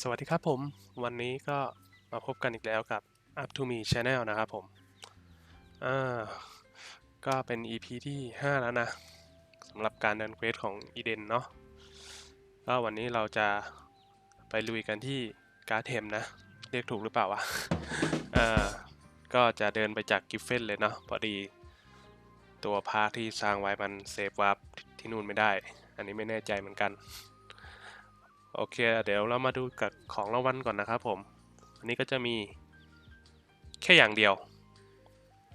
สวัสดีครับผม วันนี้ก็มาพบกันอีกแล้วกับ Up to Me Channel นะครับผมอ่าก็เป็น EP ที่ 5 แล้วนะสำหรับการเดินเควสของอีเดนเนาะก็วันนี้เราจะไปลุยกันที่การ์เทมนะ เรียกถูกหรือเปล่าวะอ่าก็จะเดินไปจากกิฟเฟนเลยเนาะพอดี ตัวพาร์คที่สร้างไว้มันเซฟวาร์ปที่นู่นไม่ได้ อันนี้ไม่แน่ใจเหมือนกัน โอเค เดี๋ยวเรามาดูกับของรางวัลก่อนนะครับผม อันนี้ก็จะมีแค่อย่างเดียว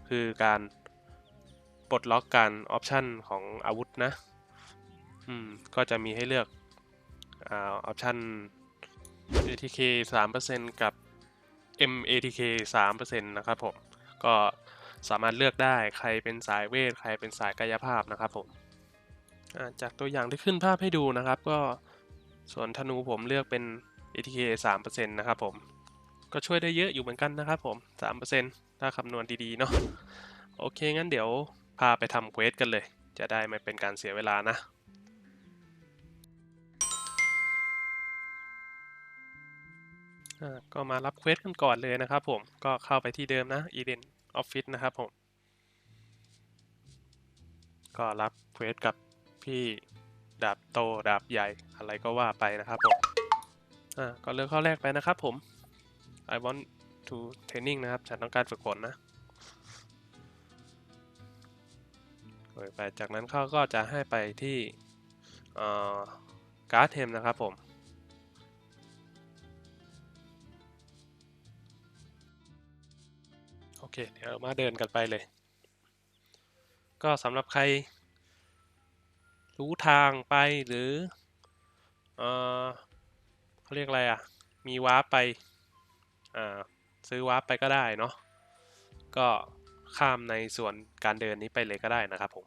คือการปลดล็อกการออปชันของอาวุธนะ อืม ก็จะมีให้เลือกอ่าออปชัน ATK 3%กับ MATK 3%นะครับผม ก็สามารถเลือกได้ใครเป็นสายเวท ใครเป็นสายกายภาพนะครับผมจากตัวอย่างที่ขึ้นภาพให้ดูนะครับ ก็ ส่วนธนูผมเลือกเป็น ATK 3%นะครับผม ก็ช่วยได้เยอะอยู่เหมือนกันนะครับผม 3%ถ้าคำนวณดีๆ เนาะ โอเค งั้นเดี๋ยวพาไปทำเควสกันเลย จะได้ไม่เป็นการเสียเวลานะก็มารับเควสกันก่อนเลยนะครับผม ก็เข้าไปที่เดิมนะ Eden Office นะครับผม ก็รับเควสกับพี่ ดาบโตดาบใหญ่อะไรก็ว่าไปนะครับผมอ่าก็เลือกข้อแรกไปนะครับผม I want to training นะครับ ฉันต้องการฝึกฝนนะไปจากนั้นเขาก็จะให้ไปที่การ์ดเทมนะครับผมโอเค เดี๋ยวมาเดินกันไปเลย ก็สำหรับใคร รู้ทางไปหรือเออเขาเรียกอะไรอะ มีวาร์ปไป อ่า ซื้อวาร์ปไปก็ได้เนาะ ก็ข้ามในส่วนการเดินนี้ไปเลยก็ได้นะครับผม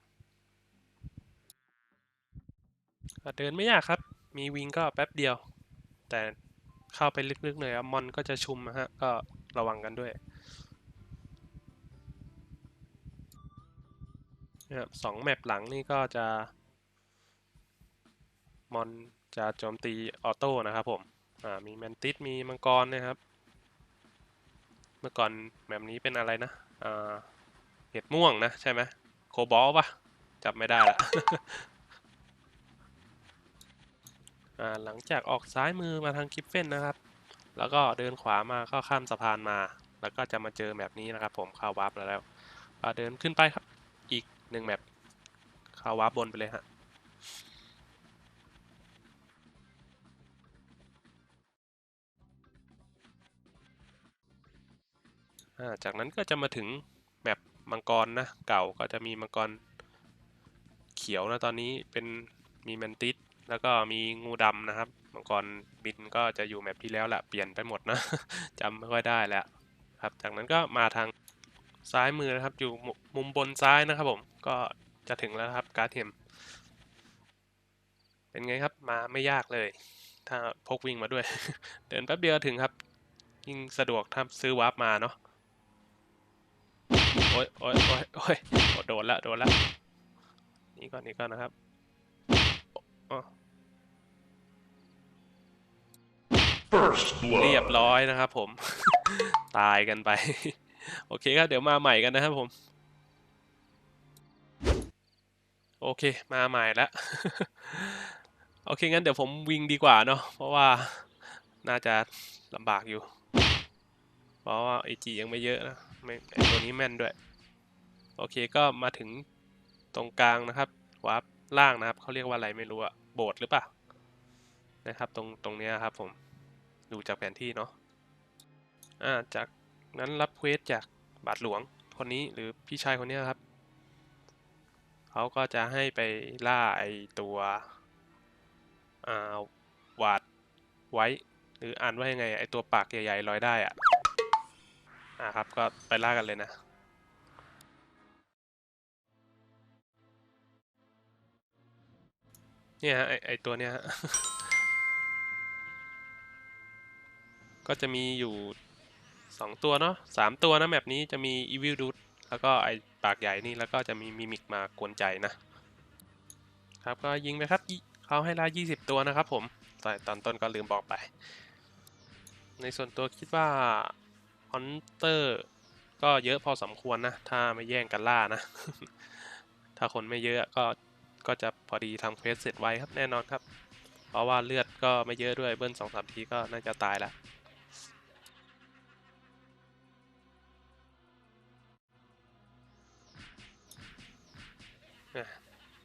เดินไม่ยากครับ มีวิงก็แป๊บเดียว แต่เข้าไปลึกๆหน่ยอะมอนก็จะชุมนะฮะ ก็ระวังกันด้วยสองแมปหลังนี่ก็จะ มอนจะโจมตีออโต้นะครับผมมีแมนติสมีมังกรนะครับ เมื่อก่อนแบบนี้เป็นอะไรนะเห็ดม่วงนะใช่ไหมโคบอลปะจับไม่ได้ละหลังจากออกซ้ายมือมาทางกิฟเฟนนะครับ แล้วก็เดินขวามาก็ข้ามสะพานมา แล้วก็จะมาเจอแบบนี้นะครับ ผมเข้าวาร์ปแล้วแล้วเดินขึ้นไปครับ อีกหนึ่งแมปเข้าวาร์ปบนไปเลยฮะ จากนั้นก็จะมาถึงแมปมังกรนะเก่าก็จะมีมังกรเขียวนะตอนนี้เป็นมีแมนติสแล้วก็มีงูดำนะครับมังกรบินก็จะอยู่แมปที่แล้วแหละเปลี่ยนไปหมดนะจำไม่ค่อยได้แล้วครับจากนั้นก็มาทางซ้ายมือนะครับอยู่มุมบนซ้ายนะครับผมก็จะถึงแล้วครับการ์ดเทมเป็นไงครับมาไม่ยากเลย ถ้าพกวิ่งมาด้วย เดินแป๊บเดียวถึงครับยิ่งสะดวกถ้าซื้อวาร์ปมาเนาะ อ้ยโอ้ยโอ้ยโอ้ยโอ้โดนละโดนละนี่ก่อนนี่ก่อนนะครับอ๋อ First เรียบ blood. ร้อยนะครับผม ตายกันไป โอเคครับเดี๋ยวมาใหม่กันนะครับผม โอเคมาใหม่แล้วโอเคงั้นเดี๋ยวผมวิ่งดีกว่าเนาะเพราะว่าน่าจะลำบากอยู่ เพราะว่าไอจียังไม่เยอะนะ ไม่ไอตัวนี้แม่นด้วย โอเคก็มาถึงตรงกลางนะครับวาร์ปล่างนะครับเขาเรียกว่าอะไรไม่รู้อะโบสหรือเปล่านะครับ ตรงตรงนี้ครับผมดูจากแผนที่เนาะอ่าจากนั้นรับเควสจากบาทหลวงคนนี้หรือพี่ชายคนนี้ครับเขาก็จะให้ไปล่าไอตัวอ่าวาดไว้ หรืออ่านว่ายังไงอะไอตัวปากใหญ่ๆลอยได้อะ อ่าครับ ก็ไปล่ากันเลยนะเนี่ยฮะไอไอตัวเนี้ยฮะ ก็จะมีอยู่สองตัวเนาะสามตัวนะแมปนี้จะมี Evil Dude แล้วก็ไอปากใหญ่นี่แล้วก็จะมีมิมิกมากวนใจนะครับก็ยิงไปครับเขาให้ล่า20ตัวนะครับผมตอนตอนต้นก็ลืมบอกไป ในส่วนตัวคิดว่า ฮอนเตอร์ก็เยอะพอสมควรนะ ถ้าไม่แย่งกันล่านะ ถ้าคนไม่เยอะก็ก็จะพอดีทำเควสเสร็จไวครับแน่นอนครับ เพราะว่าเลือดก็ไม่เยอะด้วยเบิ้ลสองสามทีก็น่าจะตายแล้ว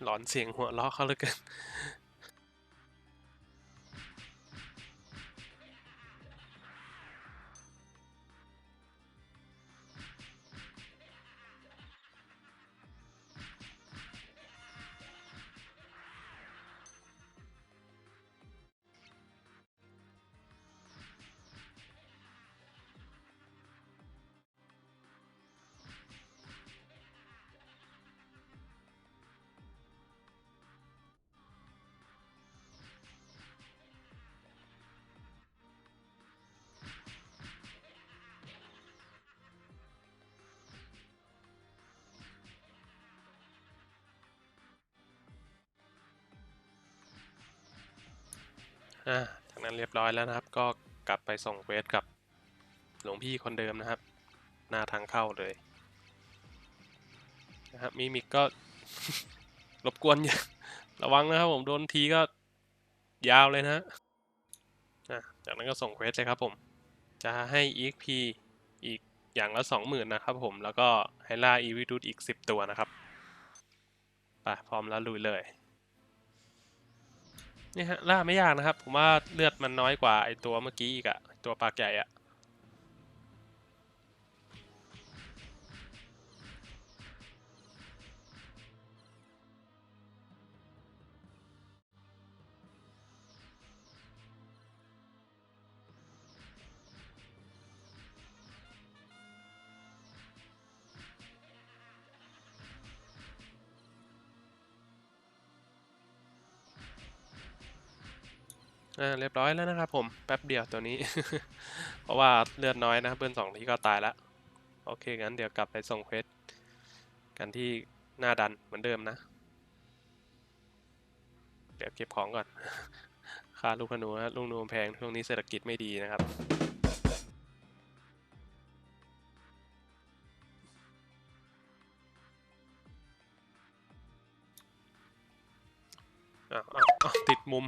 หลอนเสียงหัวเราะเขาเหลยกัน อ่าจากนั้นเรียบร้อยแล้วนะครับ ก็กลับไปส่งเควสกับหลวงพี่คนเดิมนะครับ หน้าทางเข้าเลยนะครับมีมิกก็รบกวนอย่าระวังนะครับผมโดนทีก็ยาวเลยนะฮะจากนั้นก็ส่งเควสเลยครับผม จะให้ EXP อีกอย่างละสองหมื่นนะครับผม แล้วก็ให้ล่าอีวิดูดอีกสิบตัวนะครับ ไปพร้อมแล้วลุยเลย นี่ฮะล่าไม่ยากนะครับ ผมว่าเลือดมันน้อยกว่าไอตัวเมื่อกี้อีกอะตัวปากใหญ่อะ อ่าเรียบร้อยแล้วนะครับผมแป๊บเดียวตัวนี้ เพราะว่าเลือดน้อยนะเบิ้ลสองทีก็ตายละโอเคงั้นเดี๋ยวกลับไปส่งเควสกันที่หน้าดันเหมือนเดิมนะ เดี๋ยวเก็บของก่อน ค่าลูกขนูนะลูกนูแพงช่วงนี้เศรษฐกิจไม่ดีนะครับอ้าวติดมุม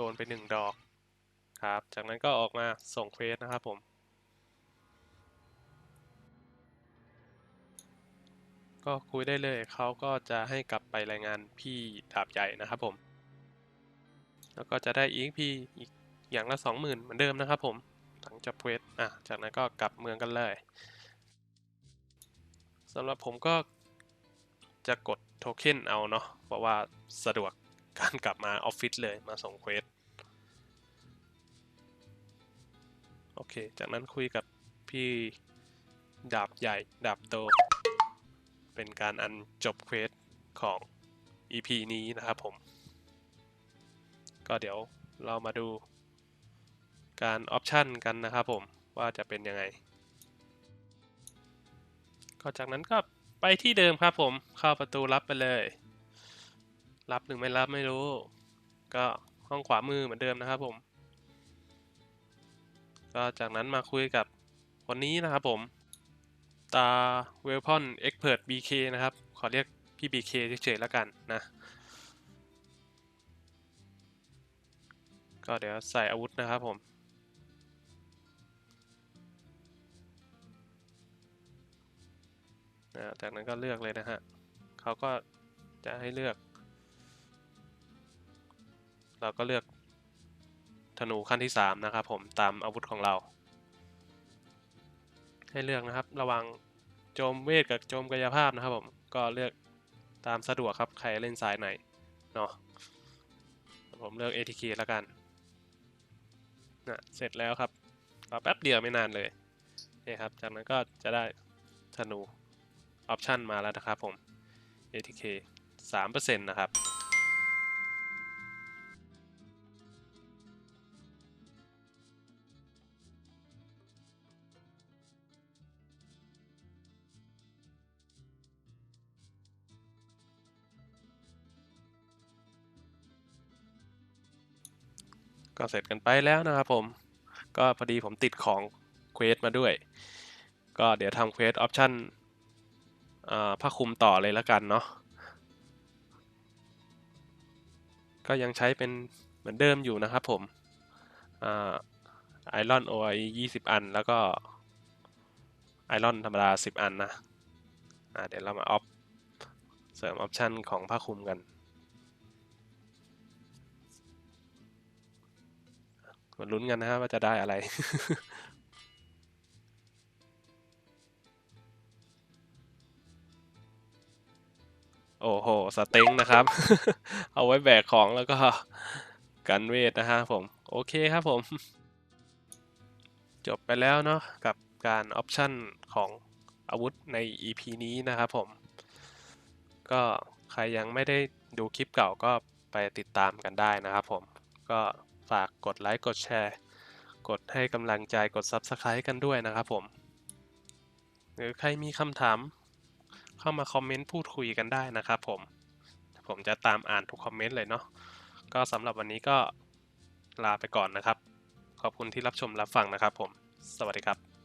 ดนไปหนึ่งดอกครับ จากนั้นก็ออกมาส่งเควสนะครับผม ก็คุยได้เลยเขาก็จะให้กลับไปรายงานพี่ดาบใหญ่นะครับผม แล้วก็จะได้ EXP อีกอย่างละสองหมื่นเหมือนเดิมนะครับผมหลังจบเควสอะ จากนั้นก็กลับเมืองกันเลยสำหรับผมก็จะกดโทเค็นเอาเนาะเพราะว่าสะดวก การกลับมาออฟฟิศเลยมาส่งเควสโอเค จากนั้นคุยกับพี่ดาบใหญ่ดาบโต เป็นการอันจบเควสของ EP นี้นะครับผม ก็เดี๋ยวเรามาดูการออปชันกันนะครับผมว่าจะเป็นยังไง ก็จากนั้นก็ไปที่เดิมครับผมเข้าประตูรับไปเลย รับหรือไม่รับไม่รู้ ก็ห้องขวามือเหมือนเดิมนะครับผม ก็จากนั้นมาคุยกับคนนี้นะครับผม ตาเวลพอนเอ็กเพรส BK นะครับ ขอเรียกพี่ BK เฉยๆแล้วกันนะ ก็เดี๋ยวใส่อาวุธนะครับผมนะจากนั้นก็เลือกเลยนะฮะ เขาก็จะให้เลือก เราก็เลือกธนูขั้นที่3นะครับผมตามอาวุธของเรา ให้เลือกนะครับ ระวังโจมเวทกับโจมกายภาพนะครับผมก็เลือกตามสะดวกครับใครเล่นสายไหนเนาะผมเลือก ATK แล้วกันนะเสร็จแล้วครับรอแป๊บเดียวไม่นานเลยนี่ครับจากนั้นก็จะได้ธนูออปชันมาแล้วนะครับผม ATK 3%นะครับ ก็เสร็จกันไปแล้วนะครับผม ก็พอดีผมติดของเควสมาด้วย ก็เดี๋ยวทำเควสออปชั่นผ้าคลุมต่อเลยแล้วกันเนาะ ก็ยังใช้เป็นเหมือนเดิมอยู่นะครับผมไอรอนโอไอยี่สิบอัน แล้วก็ไอรอนธรรมดาสิบอันนะอ่าเดี๋ยวเรามาออฟเสริมออปชั่นของผ้าคลุมกัน มาลุ้นกันนะฮะว่าจะได้อะไร โอ้โห สเต็งนะครับ เอาไว้แบกของแล้วก็กันเวทนะฮะผม โอเคครับผม จบไปแล้วเนาะกับการออปชันของอาวุธใน EP นี้นะครับผม ก็ใครยังไม่ได้ดูคลิปเก่าก็ไปติดตามกันได้นะครับผมก็ ฝากกดไลค์กดแชร์ กดให้กำลังใจกด Subscribe กันด้วยนะครับผม หรือใครมีคำถาม เข้ามาคอมเมนต์พูดคุยกันได้นะครับผม ผมจะตามอ่านทุกคอมเมนต์เลยเนาะก็สำหรับวันนี้ก็ลาไปก่อนนะครับ ขอบคุณที่รับชมรับฟังนะครับผม สวัสดีครับ